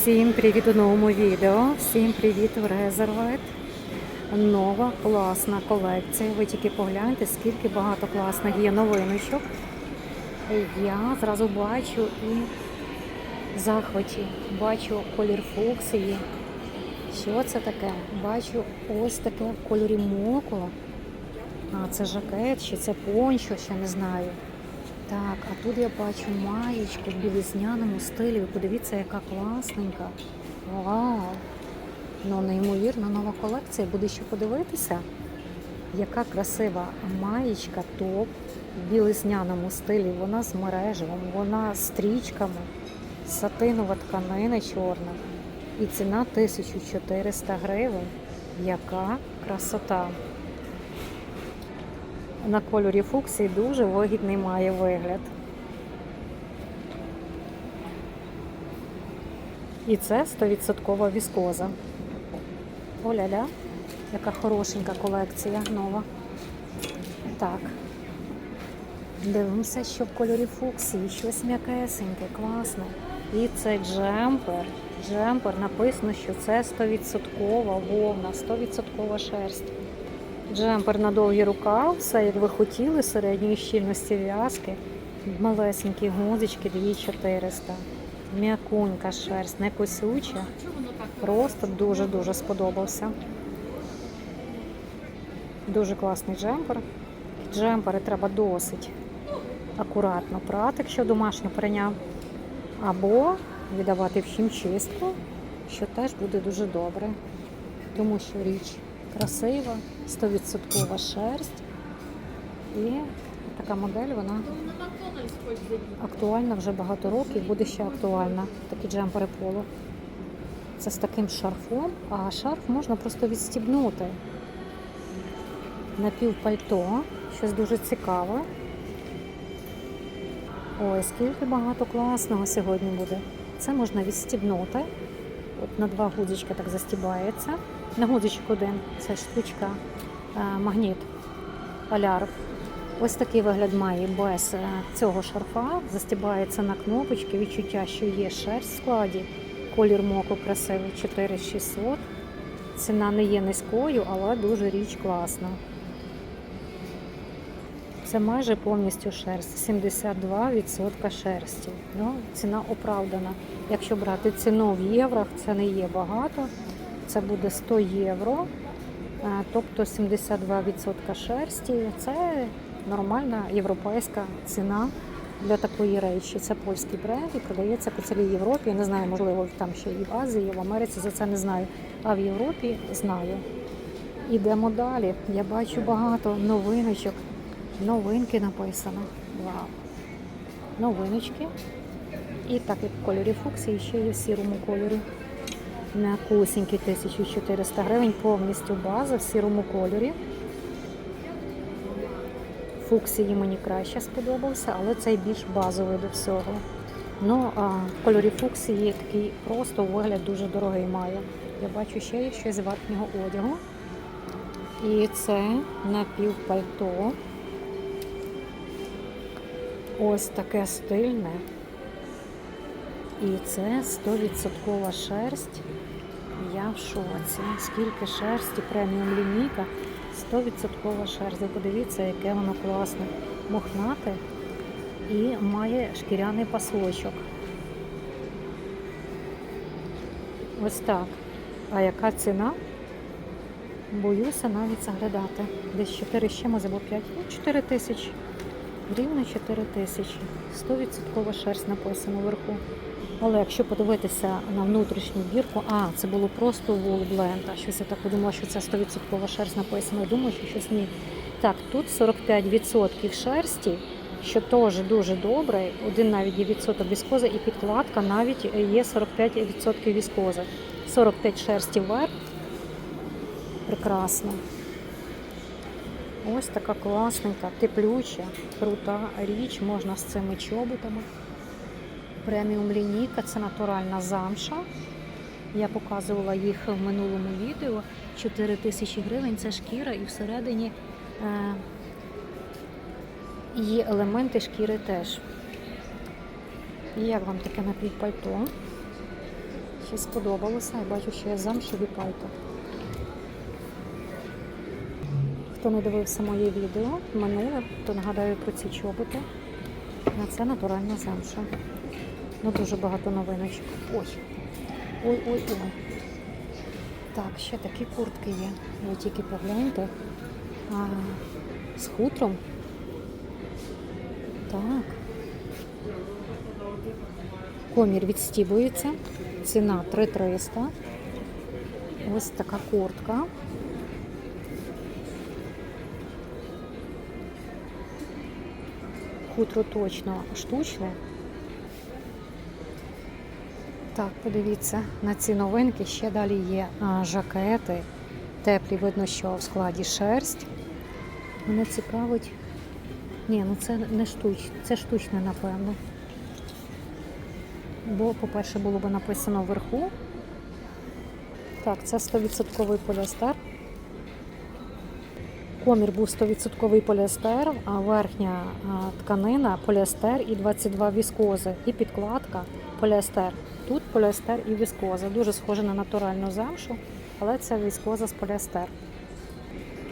Всім привіт у новому відео. Всім привіт в Резервет. Нова класна колекція. Ви тільки погляньте, скільки багато класних є новиночок. Я зразу бачу і в захваті. Бачу колір фуксії. Що це таке? Бачу ось таке в кольорі мокула. А, це жакет, чи це пончо, ще не знаю. Так, а тут я бачу маєчку в білизняному стилі. Ви подивіться, яка класненька. Вау! Ну, неймовірно, нова колекція. Буде ще подивитися. Яка красива маєчка, топ в білизняному стилі. Вона з мережевим, вона з стрічками, сатинова тканина чорна. І ціна 1400 гривень. Яка красота! На кольорі фуксії дуже вигідний має вигляд. І це 100% віскоза. Оля-ля, яка хорошенька колекція нова. Так. Дивимося, що в кольорі фуксії, щось м'якесеньке, класне. І це джемпер. Джемпер написано, що це 100% вовна, 100% шерсть. Джемпер на довгі рукав, все як ви хотіли, середньої щільності в'язки, малесенькі гузички 2400. М'якунька шерсть, не косюча. Просто дуже-дуже сподобався. Дуже класний джемпер. Джемпери треба досить акуратно прати, якщо домашню прийняв. Або віддавати в хімчистку, що теж буде дуже добре. Тому що річ красива, 100% шерсть. І така модель, вона актуальна вже багато років, буде ще актуальна. Такі джемпери поло. Це з таким шарфом, а шарф можна просто відстібнути. Напівпальто, щось дуже цікаве. Ой, скільки багато класного сьогодні буде. Це можна відстібнути. От на два гудзички так застібається. На гудзичок один це штучка, е, магніт, алярв. Ось такий вигляд має без е, цього шарфа. Застібається на кнопочки. Відчуття, що є шерсть в складі. Колір моку красивий 4600. Ціна не є низькою, але дуже річ класна. Це майже повністю шерсть, 72% шерсті. Ну, ціна оправдана. Якщо брати ціну в євро, це не є багато. Це буде 100 євро, е, тобто 72% шерсті. Це нормальна європейська ціна для такої речі. Це польський бренд і продається по цілій Європі. Я не знаю, можливо, там ще і в Азії, і в Америці за це не знаю. А в Європі знаю. Ідемо далі. Я бачу багато новиночок. Новинки написано. Вау. Новиночки. І так як в кольорі фуксії, ще є в сірому кольорі. М'якусінький 1400 гривень, повністю база в сірому кольорі. Фуксії мені краще сподобався, але цей більш базовий до всього. Ну, а в кольорі фуксії такий просто вигляд дуже дорогий має. Я бачу ще є щось з верхнього одягу. І це напівпальто. Ось таке стильне. І це 100% шерсть. В шоці. Скільки шерсті, преміум лінійка, 100% шерсть. Подивіться, яке воно класне. Мохнате і має шкіряний пасочок. Ось так. А яка ціна? Боюся навіть заглядати. Десь 4 з чимось або 5. Ну, 4 тисячі. Рівно 4 тисячі. 100% шерсть написано вверху. Але якщо подивитися на внутрішню бірку, а, це було просто Wool Blend, а щось я так подумала, що це 100% шерсть написано. Думаю, що щось ні. Так, тут 45% шерсті, що теж дуже добре. Один навіть є відсоток віскози і підкладка навіть є 45% віскози. 45 шерсті вверх. Прекрасно. Ось така класненька, теплюча, крута річ, можна з цими чоботами. Преміум лінійка це натуральна замша. Я показувала їх в минулому відео. 4 тисячі гривень це шкіра і всередині е, є елементи шкіри теж. І як вам таке напівпальто? Ще сподобалося. Я бачу, що є замшеві пальто. Хто не дивився моє відео минуле, то нагадаю про ці чоботи. А це натуральна замша. Ну, дуже багато новиночок. Ой. Ой-ой-ой. Так, ще такі куртки є. Ви тільки погляньте. А, з хутром. Так. Комір відстібується. Ціна 3300. Ось така куртка. Хутро точно штучне. Так, подивіться на ці новинки. Ще далі є жакети. Теплі, видно, що в складі шерсть. Мене цікавить. Ні, ну це не штучне, це штучне, напевно. Бо, по-перше, було б написано вверху. Так, це 100% поліестер. Комір був 100% поліестер, а верхня тканина поліестер і 22 віскози. І підкладка поліестер. Тут поліестер і віскоза. Дуже схоже на натуральну замшу, але це віскоза з поліестер.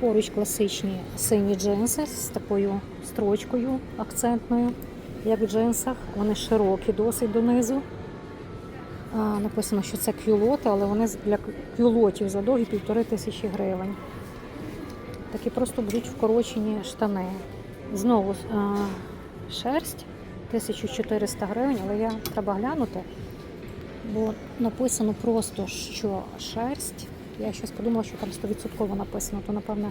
Поруч класичні сині джинси з такою строчкою акцентною, як в джинсах. Вони широкі, досить донизу. Написано, що це кюлоти, але вони для кюлотів задовгі півтори тисячі гривень. Такі просто будуть вкорочені штани. Знову шерсть 1400 гривень, але я треба глянути, бо написано просто, що шерсть. Я щось подумала, що там 100% написано, то напевне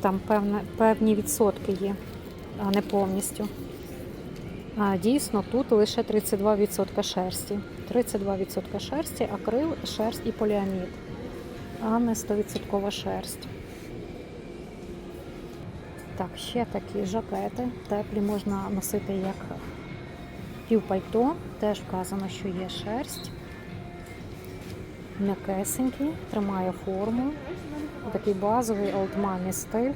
там певне, певні відсотки є, а не повністю. А дійсно тут лише 32% шерсті. 32% шерсті, акрил, шерсть і поліамід, а не 100% шерсть. Так, ще такі жакети. Теплі можна носити як півпальто. Теж вказано, що є шерсть. М'якесенький, тримає форму. Такий базовий олдмані стиль.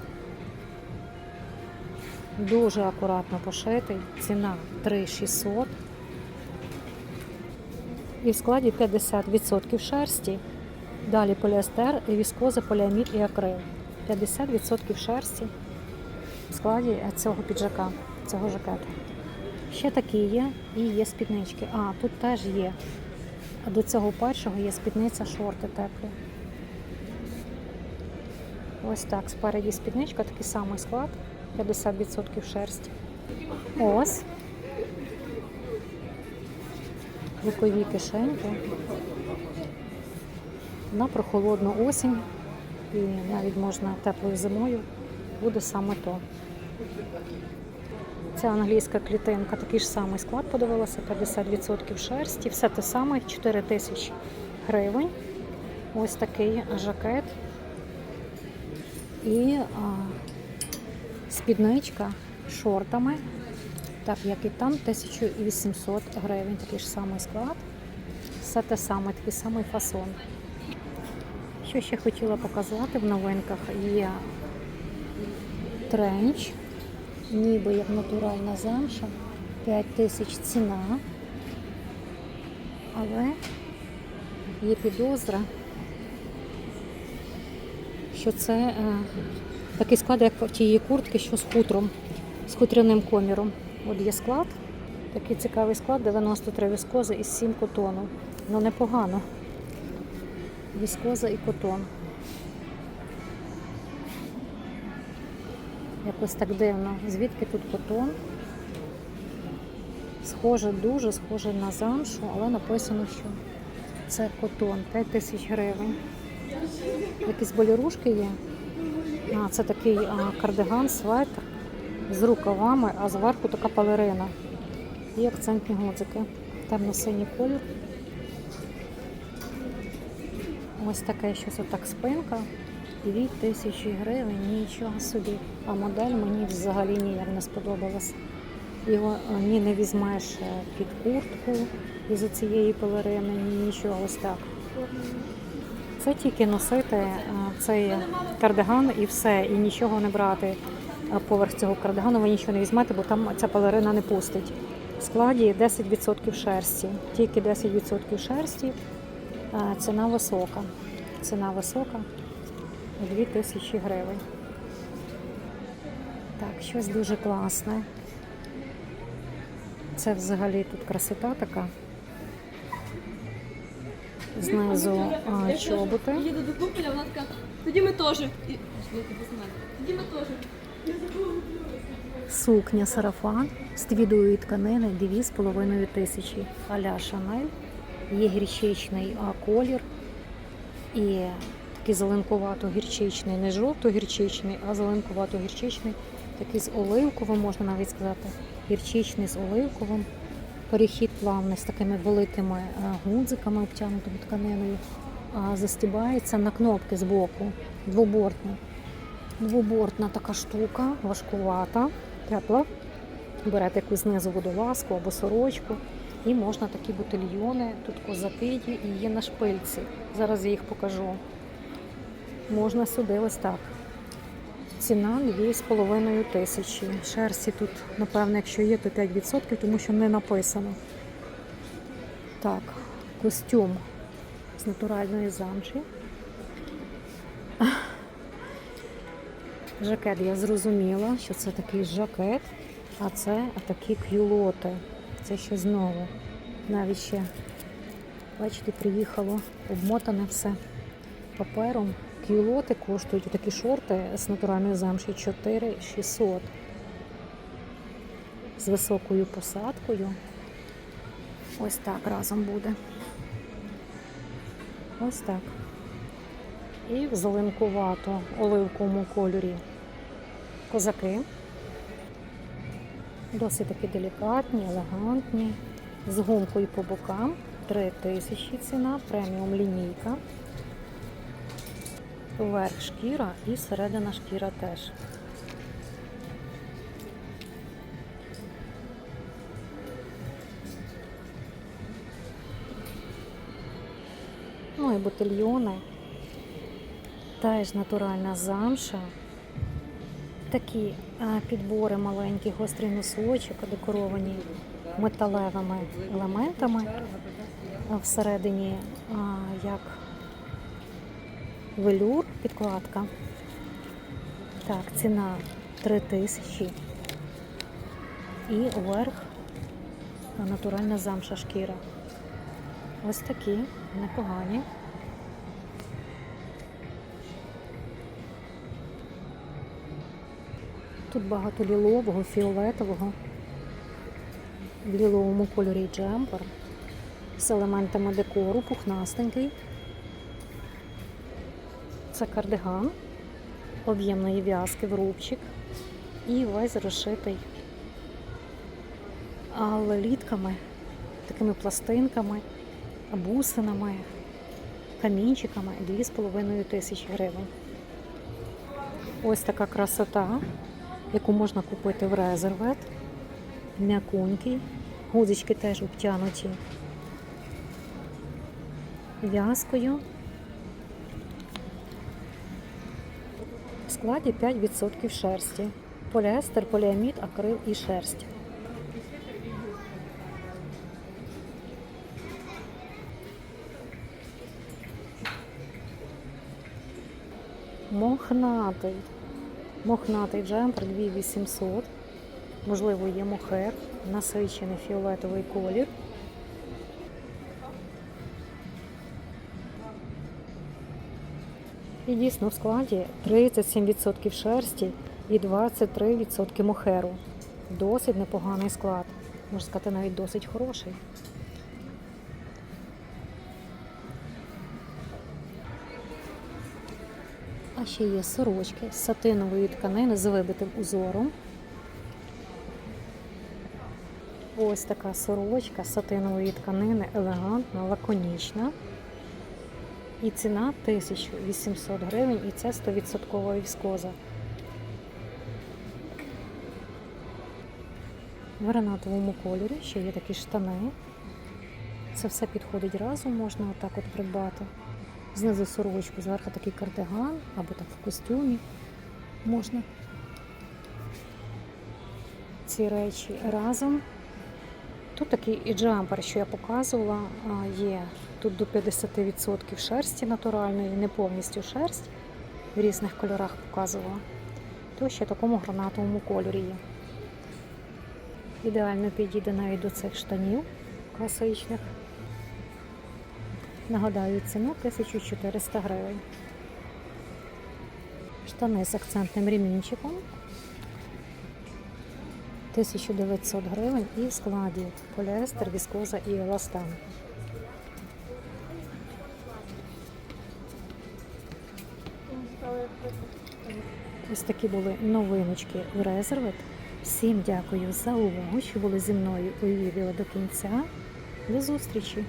Дуже акуратно пошитий. Ціна 3600. І в складі 50% шерсті. Далі поліестер, віскоза, поліамід і акрил. 50% шерсті в складі цього піджака, цього жакету. Ще такі є і є спіднички. А, тут теж є. А до цього першого є спідниця, шорти теплі. Ось так, спереді спідничка, такий самий склад, 50% шерсті. Ось. Бокові кишеньки. На прохолодну осінь і навіть можна теплою зимою буде саме то. Ця англійська клітинка, такий ж самий склад подивилася, 50% шерсті, все те саме, 4 тисячі гривень. Ось такий жакет. І а, спідничка шортами, так як і там, 1800 гривень, такий ж самий склад. Все те саме, такий самий фасон. Що ще хотіла показати в новинках є тренч, ніби як натуральна замша, 5 тисяч ціна, але є підозра, що це е, такий склад, як тієї куртки, що з хутром, з хутряним коміром. От є склад, такий цікавий склад, 93 віскози і 7 котону. Ну непогано. Віскоза і котон. Якось так дивно. Звідки тут котон? Схоже, дуже схоже на замшу, але написано, що це котон. 5 тисяч гривень. Якісь болірушки є. А, це такий а, кардиган, светр з рукавами, а зверху така балерина. І акцентні гудзики. Темно-синій колір. Ось таке щось отак спинка. 2 тисячі гривень, нічого собі. А модель мені взагалі ніяк не сподобалась. Його е, ні не візьмеш е, під куртку із цієї пелерини, ні нічого ось так. Це тільки носити е, цей кардиган і все, і нічого не брати поверх цього кардигану. Ви нічого не візьмете, бо там ця пелерина не пустить. В складі 10% шерсті. Тільки 10% шерсті. Ціна висока. Ціна висока 2000 гривень. Так, щось дуже класне. Це взагалі тут красота така. Знизу а, чоботи. Їду до купеля, вона така, тоді ми теж. Тоді ми теж. Сукня сарафан з твідової тканини 2,5 тисячі а-ля Шанель. Є гірчичний колір і такий зеленкувато-гірчичний, не жовто-гірчичний, а зеленкувато-гірчичний, такий з оливковим, можна навіть сказати, гірчичний з оливковим. Перехід плавний з такими великими гудзиками, обтягнутими тканиною. А, застібається на кнопки з боку, двобортний. Двобортна така штука, важкувата, тепла. Берете якусь знизу водолазку або сорочку, і можна такі ботильйони, тут козаки і є на шпильці. Зараз я їх покажу. Можна сюди ось так. Ціна 2,5 тисячі. Шерсті тут, напевно, якщо є, то 5%, тому що не написано. Так, костюм з натуральної замші. Жакет я зрозуміла, що це такий жакет, а це такі кюлоти. Це ще знову. Навіть ще, бачите, приїхало обмотане все папером. Кюлоти коштують такі шорти з натуральної замші 4600 з високою посадкою. Ось так разом буде. Ось так. І в зеленкувато оливковому кольорі козаки. Досить таки делікатні, елегантні, з гумкою по бокам. 3 тисячі ціна, преміум лінійка. Верх шкіра і середина шкіра теж. Ну і ботильйони. Теж натуральна замша. Такі підбори маленькі, гострий носочок, декоровані металевими елементами. Всередині як велюр, підкладка. Так, ціна 3 тисячі. І верх натуральна замша шкіра. Ось такі непогані. Тут багато лілового, фіолетового, в ліловому кольорі джемпер з елементами декору, пухнастенький. Це кардиган об'ємної в'язки в рубчик і весь розшитий літками, такими пластинками, бусинами, камінчиками 2,5 тисячі гривень. Ось така красота, яку можна купити в резервет. М'якунький. Гудзички теж обтянуті в'язкою. Складі 5% шерсті. Поліестер, поліамід, акрил і шерсть. Мохнатий. Мохнатий джемпер 2800. Можливо, є мохер, насичений фіолетовий колір. І дійсно в складі 37% шерсті і 23% мохеру. Досить непоганий склад. Можна сказати, навіть досить хороший. А ще є сорочки з сатинової тканини з вибитим узором. Ось така сорочка з сатинової тканини, елегантна, лаконічна. І ціна 1800 гривень, і це 100% віскоза. В гранатовому кольорі ще є такі штани. Це все підходить разом, можна отак от придбати. Знизу сорочку, зверху такий кардиган або так в костюмі. Можна ці речі разом Тут такий і джампер, що я показувала, є тут до 50% шерсті натуральної, не повністю шерсть. В різних кольорах показувала. То ще в такому гранатовому кольорі є. Ідеально підійде навіть до цих штанів класичних. Нагадаю, ціну 1400 гривень. Штани з акцентним ремінчиком 1900 гривень і в складі поліестер, віскоза і еластан. Ось такі були новиночки в Резервет. Всім дякую за увагу, що були зі мною у відео до кінця. До зустрічі!